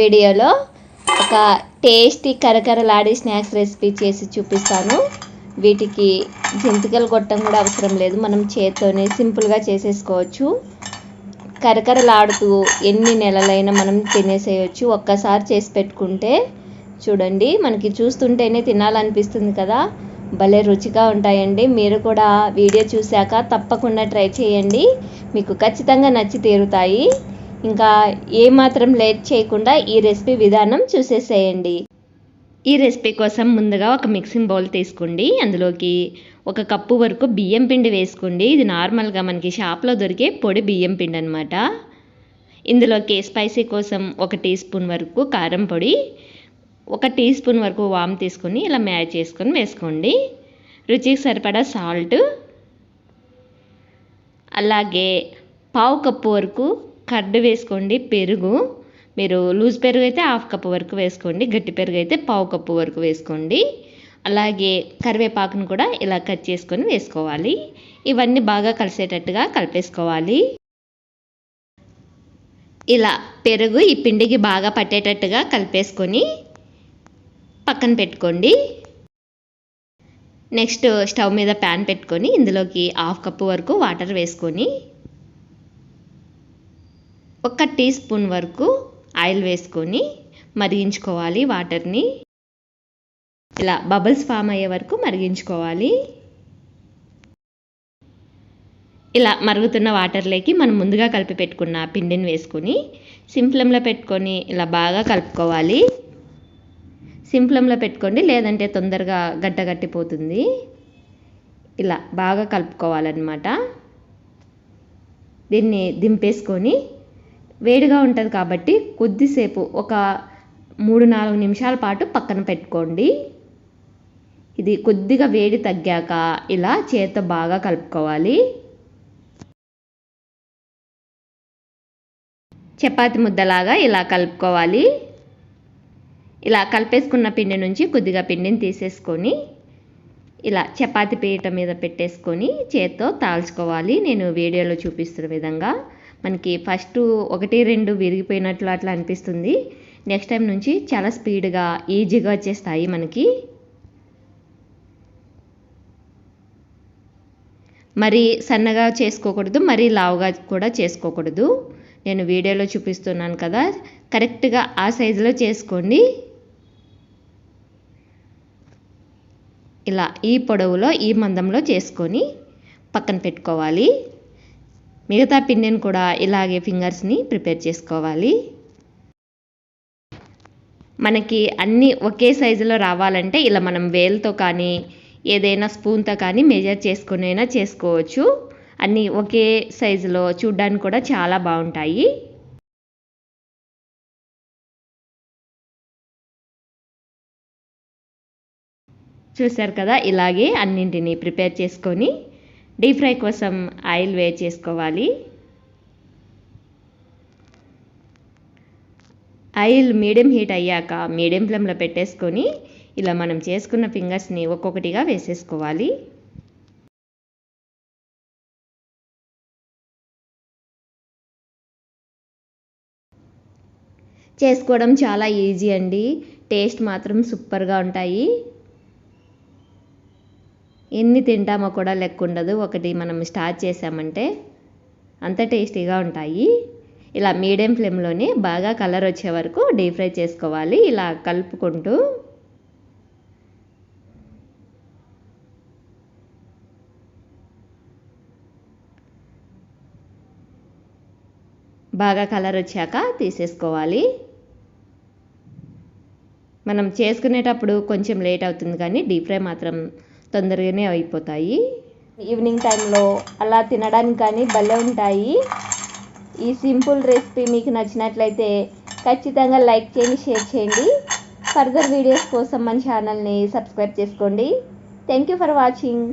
వీడియోలో ఒక టేస్టీ కరకరలాడే స్నాక్స్ రెసిపీ చేసి చూపిస్తాను. వీటికి జంతికలు కొట్టడం కూడా అవసరం లేదు. మనం చేత్తోనే సింపుల్గా చేసేసుకోవచ్చు. కరకరలాడుతూ ఎన్ని నెలలైనా మనం తినేసేయచ్చు. ఒక్కసారి చేసి పెట్టుకుంటే చూడండి మనకి చూస్తుంటేనే తినాలనిపిస్తుంది కదా. భలే రుచిగా ఉంటాయండి. మీరు కూడా వీడియో చూశాక తప్పకుండా ట్రై చేయండి. మీకు ఖచ్చితంగా నచ్చి తీరుతాయి. ఇంకా ఏమాత్రం లేట్ చేయకుండా ఈ రెసిపీ విధానం చూసేసేయండి. ఈ రెసిపీ కోసం ముందుగా ఒక మిక్సింగ్ బౌల్ తీసుకోండి. అందులోకి ఒక కప్పు వరకు బియ్యం పిండి వేసుకోండి. ఇది నార్మల్గా మనకి షాప్లో దొరికే పొడి బియ్యం పిండి అనమాట ఇందులోకి స్పైసీ కోసం ఒక టీ స్పూన్ వరకు కారం పొడి ఒక టీ స్పూన్ వరకు వామ్ తీసుకొని ఇలా మ్యాచ్ చేసుకొని వేసుకోండి. రుచికి సరిపడా సాల్ట్ అలాగే పావు కప్పు వరకు కర్డ్ వేసుకోండి పెరుగు. మీరు లూజ్ పెరుగు అయితే హాఫ్ కప్పు వరకు వేసుకోండి గట్టి పెరుగు అయితే పావు కప్పు వరకు వేసుకోండి. అలాగే కరివేపాకును కూడా ఇలా కట్ చేసుకొని వేసుకోవాలి. ఇవన్నీ బాగా కలిసేటట్టుగా కలిపేసుకోవాలి. ఇలా పెరుగు ఈ పిండికి బాగా పట్టేటట్టుగా కలిపేసుకొని పక్కన పెట్టుకోండి. నెక్స్ట్ స్టవ్ మీద ప్యాన్ పెట్టుకొని ఇందులోకి హాఫ్ కప్పు వరకు వాటర్ వేసుకొని ఒక టీ స్పూన్ వరకు ఆయిల్ వేసుకొని మరిగించుకోవాలి వాటర్ని. ఇలా బబుల్స్ ఫామ్ అయ్యే వరకు మరిగించుకోవాలి. ఇలా మరుగుతున్న వాటర్లోకి మనం ముందుగా కలిపి పెట్టుకున్న పిండిని వేసుకొని సింప్లంలో పెట్టుకొని ఇలా బాగా కలుపుకోవాలి. సింప్లంలో పెట్టుకోండి లేదంటే తొందరగా గడ్డ కట్టిపోతుంది ఇలా బాగా కలుపుకోవాలన్నమాట. దీన్ని దింపేసుకొని వేడిగా ఉంటుంది కాబట్టి కొద్దిసేపు ఒక మూడు నాలుగు నిమిషాల పాటు పక్కన పెట్టుకోండి. ఇది కొద్దిగా వేడి తగ్గాక ఇలా చేత్తో బాగా కలుపుకోవాలి. చపాతి ముద్దలాగా ఇలా కలుపుకోవాలి. ఇలా కలిపేసుకున్న పిండి నుంచి కొద్దిగా పిండిని తీసేసుకొని ఇలా చపాతి పీట మీద పెట్టేసుకొని చేత్తో తాల్చుకోవాలి. నేను వీడియోలో చూపిస్తున్న విధంగా. మనకి ఫస్ట్ ఒకటి రెండు విరిగిపోయినట్లు అట్లా అనిపిస్తుంది. నెక్స్ట్ టైం నుంచి చాలా స్పీడ్గా ఈజీగా వచ్చేస్తాయి మనకి. మరి సన్నగా చేసుకోకూడదు మరి లావుగా కూడా చేసుకోకూడదు. నేను వీడియోలో చూపిస్తున్నాను కదా కరెక్ట్గా ఆ సైజులో చేసుకోండి. ఇలా ఈ పొడవులో ఈ మందంలో చేసుకొని పక్కన పెట్టుకోవాలి. మిగతా పిండిని కూడా ఇలాగే ఫింగర్స్ని ప్రిపేర్ చేసుకోవాలి. మనకి అన్నీ ఒకే సైజులో రావాలంటే ఇలా మనం వేల్తో కానీ ఏదైనా స్పూన్తో కానీ మెజర్ చేసుకునైనా చేసుకోవచ్చు. అన్నీ ఒకే సైజులో చూడ్డానికి కూడా చాలా బాగుంటాయి. చూసారు కదా? ఇలాగే అన్నింటినీ ప్రిపేర్ చేసుకొని డీప్ ఫ్రై కోసం ఆయిల్ వేడి చేసుకోవాలి. ఆయిల్ మీడియం హీట్ అయ్యాక మీడియం ఫ్లేమ్లో పెట్టేసుకొని ఇలా మనం చేసుకున్న ఫింగర్స్ని ఒక్కొక్కటిగా వేసేసుకోవాలి. చేసుకోవడం చాలా ఈజీ అండి. టేస్ట్ మాత్రం సూపర్గా ఉంటాయి. ఎన్ని తింటామో కూడా లెక్క ఉండదు. ఒకటి మనం స్టార్ట్ చేసామంటే అంత టేస్టీగా ఉంటాయి. ఇలా మీడియం ఫ్లేమ్లోనే బాగా కలర్ వచ్చే వరకు డీప్ ఫ్రై చేసుకోవాలి. ఇలా కలుపుకుంటూ బాగా కలర్ వచ్చాక తీసేసుకోవాలి. మనం చేసుకునేటప్పుడు కొంచెం లేట్ అవుతుంది కానీ డీప్ ఫ్రై మాత్రం తొందరగానే అయిపోతాయి. ఈవినింగ్ టైంలో అలా తినడానికి కానీ భలే ఉంటాయి. ఈ సింపుల్ రెసిపీ మీకు నచ్చినట్లయితే ఖచ్చితంగా లైక్ చేయండి షేర్ చేయండి. ఫర్దర్ వీడియోస్ కోసం మన ఛానల్ని సబ్స్క్రైబ్ చేసుకోండి. Thank you for watching